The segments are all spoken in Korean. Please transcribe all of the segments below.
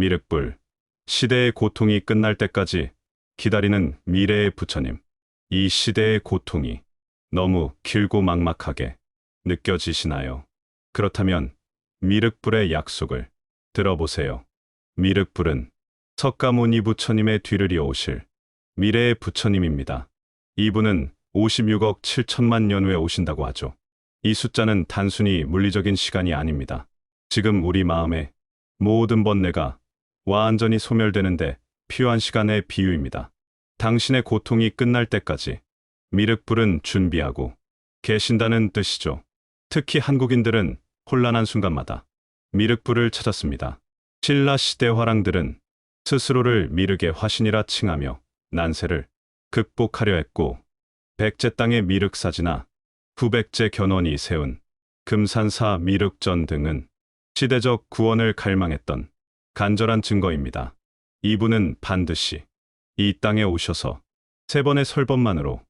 미륵불. 시대의 고통이 끝날 때까지 기다리는 미래의 부처님. 이 시대의 고통이 너무 길고 막막하게 느껴지시나요? 그렇다면 미륵불의 약속을 들어보세요. 미륵불은 석가모니 부처님의 뒤를 이어오실 미래의 부처님입니다. 이분은 56억 7천만 년 후에 오신다고 하죠. 이 숫자는 단순히 물리적인 시간이 아닙니다. 지금 우리 마음의 모든 번뇌가 완전히 소멸되는데 필요한 시간의 비유입니다. 당신의 고통이 끝날 때까지 미륵불은 준비하고 계신다는 뜻이죠. 특히 한국인들은 혼란한 순간마다 미륵불을 찾았습니다. 신라 시대 화랑들은 스스로를 미륵의 화신이라 칭하며 난세를 극복하려 했고 백제 땅의 미륵사지나 후백제 견훤이 세운 금산사 미륵전 등은 시대적 구원을 갈망했던 간절한 증거입니다. 이분은 반드시 이 땅에 오셔서 세 번의 설법만으로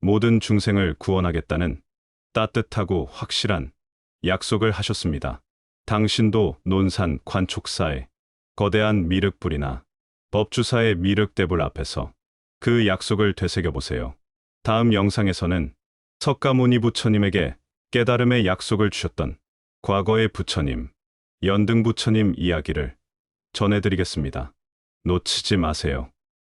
모든 중생을 구원하겠다는 따뜻하고 확실한 약속을 하셨습니다. 당신도 논산 관촉사의 거대한 미륵불이나 법주사의 미륵대불 앞에서 그 약속을 되새겨 보세요. 다음 영상에서는 석가모니 부처님에게 깨달음의 약속을 주셨던 과거의 부처님, 연등 부처님 이야기를 전해드리겠습니다. 놓치지 마세요.